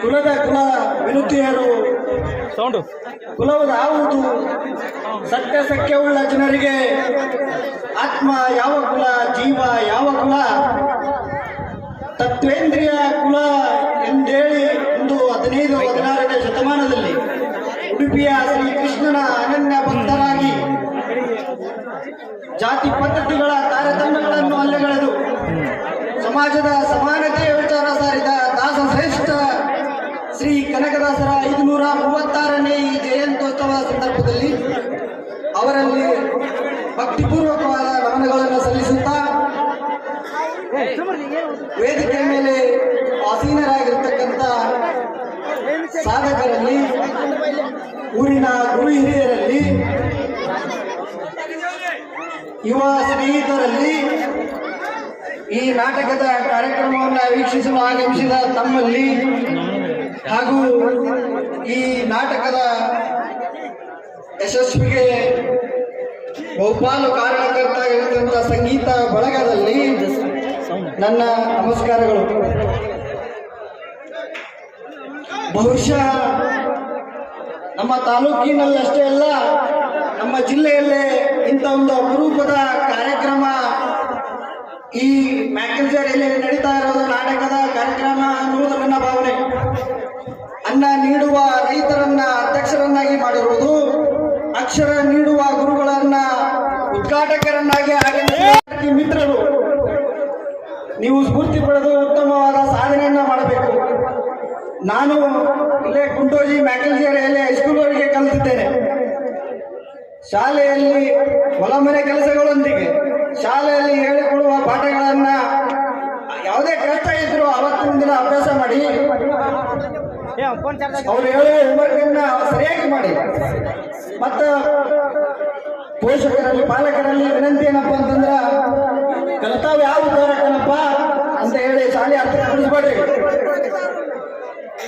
ಕುಲದ ಕುಲ ವಿನುತಿಯರು ಸೌಂಡು. ಕುಲವದಾವುದು. ಸತ್ಯ ಸಖ್ಯವುಳ್ಳ ಜನರಿಗೆ ಆತ್ಮ ಯಾವ ಕುಲ ಜೀವ ಯಾವ ಕುಲ? ತತ್ವೇಂದ್ರಿಯ ಕುಲ ಎಂದೇಳಿ ಒಂದು ಹದಿನೈದು ಹದಿನಾರನೇ ಶತಮಾನದಲ್ಲಿ ಉಡುಪಿಯ ಶ್ರೀಕೃಷ್ಣನ ಅನನ್ಯ ಭಕ್ತರಾಗಿ ಜಾತಿ ಪದ್ಧತಿಗಳ ತಾರತಮ್ಯಗಳನ್ನು ಅಲ್ಲಗಳೆದು ಸಮಾಜದ ಸಮಾನತೆಯ ವಿಚಾರ ಸಾರಿದ ದಾಸ ಶ್ರೇಷ್ಠ ಶ್ರೀ ಕನಕದಾಸರ ಐದುನೂರ ಮೂವತ್ತಾರನೇ ಈ ಜಯಂತ್ಯೋತ್ಸವ ಸಂದರ್ಭದಲ್ಲಿ ಅವರಲ್ಲಿ ಭಕ್ತಿಪೂರ್ವಕವಾದ ನಮನಗಳನ್ನು ಸಲ್ಲಿಸುತ್ತಾ ವೇದಿಕೆ ಮೇಲೆ ಆಸೀನರಾಗಿರ್ತಕ್ಕಂಥ ಸಾಧಕರಲ್ಲಿ, ಊರಿನ ಗುರು ಹಿರಿಯರಲ್ಲಿ, ಯುವ ಸ್ನೇಹಿತರಲ್ಲಿ ಈ ನಾಟಕದ ಕಾರ್ಯಕ್ರಮವನ್ನು ವೀಕ್ಷಿಸಲು ಆಗಮಿಸಿದ ತಮ್ಮಲ್ಲಿ ಹಾಗೂ ಈ ನಾಟಕದ ಯಶಸ್ವಿಗೆ ಬಹುಪಾಲು ಕಾರಣಕರ್ತ ಸಂಗೀತ ಬಳಗದಲ್ಲಿ ನನ್ನ ನಮಸ್ಕಾರಗಳು. ಬಹುಶಃ ನಮ್ಮ ತಾಲೂಕಿನಲ್ಲಿ ಅಷ್ಟೇ ಅಲ್ಲ, ನಮ್ಮ ಜಿಲ್ಲೆಯಲ್ಲೇ ಇಂಥ ಒಂದು ಅಪರೂಪದ ಕಾರ್ಯಕ್ರಮ ಈ ಮ್ಯಾಕಲ್ಜರಿಯಲ್ಲಿ ನಡೀತಾ ಇರೋದು ನಾಟಕದ ಅಕ್ಷರ ನೀಡುವ ಗುರುಗಳನ್ನ ಉದ್ಘಾಟಕರನ್ನಾಗಿ ಹಾಗೆ ಮಿತ್ರರು, ನೀವು ಸ್ಫೂರ್ತಿ ಪಡೆದು ಉತ್ತಮವಾದ ಸಾಧನೆಯನ್ನ ಮಾಡಬೇಕು. ನಾನು ಇಲ್ಲೇ ಕುಂಟೋಜಿ ಮ್ಯಾಕಲ್ಜಿಯಲ್ಲಿ ಹೈಸ್ಕೂಲ್ ಅವರಿಗೆ ಕಲಿತಿದ್ದೇನೆ. ಶಾಲೆಯಲ್ಲಿ ಹೊಲ ಮನೆ ಕೆಲಸಗಳೊಂದಿಗೆ ಶಾಲೆಯಲ್ಲಿ ಹೇಳಿಕೊಡುವ ಪಾಠಗಳನ್ನ ಯಾವುದೇ ಕಷ್ಟ ಇದ್ರು ಅವತ್ತಿನ ದಿನ ಅಭ್ಯಾಸ ಅವ್ರು ಹೇಳುವ ಸರಿಯಾಗಿ ಮಾಡಿ. ಮತ್ತ ಪೋಷಕರಲ್ಲಿ ಪಾಲಕರಲ್ಲಿ ವಿನಂತಿ ಏನಪ್ಪ ಅಂತಂದ್ರ ಕಲ್ತಾವ್ ಯಾವ ಉದ್ದಾರಕ್ಕನಪ್ಪ ಅಂತ ಹೇಳಿ ಶಾಲೆ ಕಳಿಸ್ಬೇಡ್ರಿ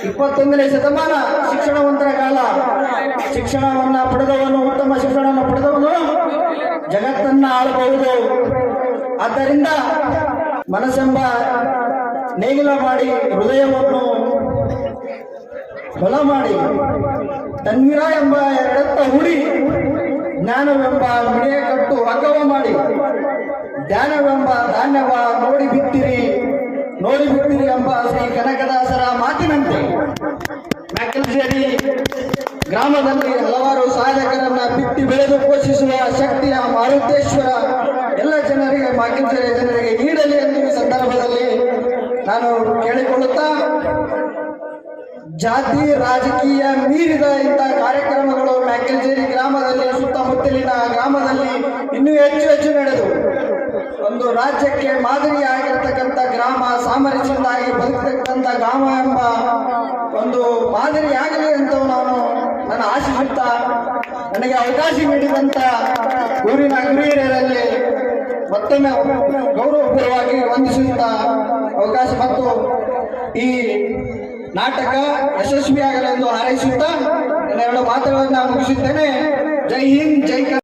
ಇಪ್ಪತ್ತೊಂದನೇ ಶತಮಾನ ಶಿಕ್ಷಣವಂತರ ಕಾಲ. ಶಿಕ್ಷಣವನ್ನ ಪಡೆದವನು ಉತ್ತಮ ಶಿಕ್ಷಣವನ್ನು ಪಡೆದವನು ಜಗತ್ತನ್ನ ಆಳಬಹುದು. ಆದ್ದರಿಂದ ಮನಸ್ಸೆಂಬ ನೇಗಿಲ ಮಾಡಿ ಹೃದಯವನ್ನು ಹೊಲ ಮಾಡಿ. ತನ್ವೀರ ಎಂಬ ಎರಡತ್ತ ಹುಡಿ ಜ್ಞಾನವೆಂಬ ಮಿಡಿಯ ಕಟ್ಟು ಹಗ್ಗವ ಮಾಡಿ. ಧ್ಯಾನವೆಂಬ ಧಾನ್ಯವ ನೋಡಿ ಬಿತ್ತಿರಿ ನೋಡಿ ಬಿತ್ತಿರಿ ಎಂಬ ಶ್ರೀ ಕನಕದಾಸರ ಮಾತಿನಂತೆ. ಮ್ಯಾಕಲ್ಸೇರಿ ಗ್ರಾಮದಲ್ಲಿ ಹಲವಾರು ಸಾಧಕರನ್ನ ಬಿತ್ತಿ ಬೆಳೆದು ಪೋಷಿಸುವ ಶಕ್ತಿಯ ಮಾರುತೇಶ್ವರ ಎಲ್ಲ ಜನರಿಗೆ ಮಾಕಿಂಚೇರಿ ಜನರಿಗೆ ನೀಡಲಿ ಎಂದು ಸಂದರ್ಭದಲ್ಲಿ ನಾನು ಕೇಳಿಕೊಳ್ಳುತ್ತಾ ಜಾತಿ, ರಾಜಕೀಯ ಮೀರಿದ ಇಂಥ ಕಾರ್ಯಕ್ರಮಗಳು ಮ್ಯಾಕಲ್ಜೇರಿ ಗ್ರಾಮದಲ್ಲಿ, ಸುತ್ತಮುತ್ತಲಿನ ಗ್ರಾಮದಲ್ಲಿ ಇನ್ನೂ ಹೆಚ್ಚು ಹೆಚ್ಚು ನಡೆದು, ಒಂದು ರಾಜ್ಯಕ್ಕೆ ಮಾದರಿಯಾಗಿರ್ತಕ್ಕಂಥ ಗ್ರಾಮ ಸಾಮರಸ್ಯದಾಗಿ ಬದುಕತಕ್ಕಂಥ ಗ್ರಾಮ ಎಂಬ ಒಂದು ಮಾದರಿಯಾಗಲಿ ಅಂತ ನಾನು ನನ್ನ ಆಶಿಸುತ್ತಾ ನನಗೆ ಅವಕಾಶ ನೀಡಿದಂಥ ಊರಿನ ಗುರಿಯರಲ್ಲಿ ಮತ್ತೊಮ್ಮೆ ಗೌರವಪೂರ್ವವಾಗಿ ವಂದಿಸುತ್ತಾ ಅವಕಾಶ ಮತ್ತು ಈ ನಾಟಕ ಯಶಸ್ವಿಯಾಗಲೆಂದು ಹಾರೈಸುತ್ತಾ ಎರಡು ಮಾತುಗಳನ್ನು ಮುಗಿಸುತ್ತೇನೆ. ಜೈ ಹಿಂದ್ ಜೈ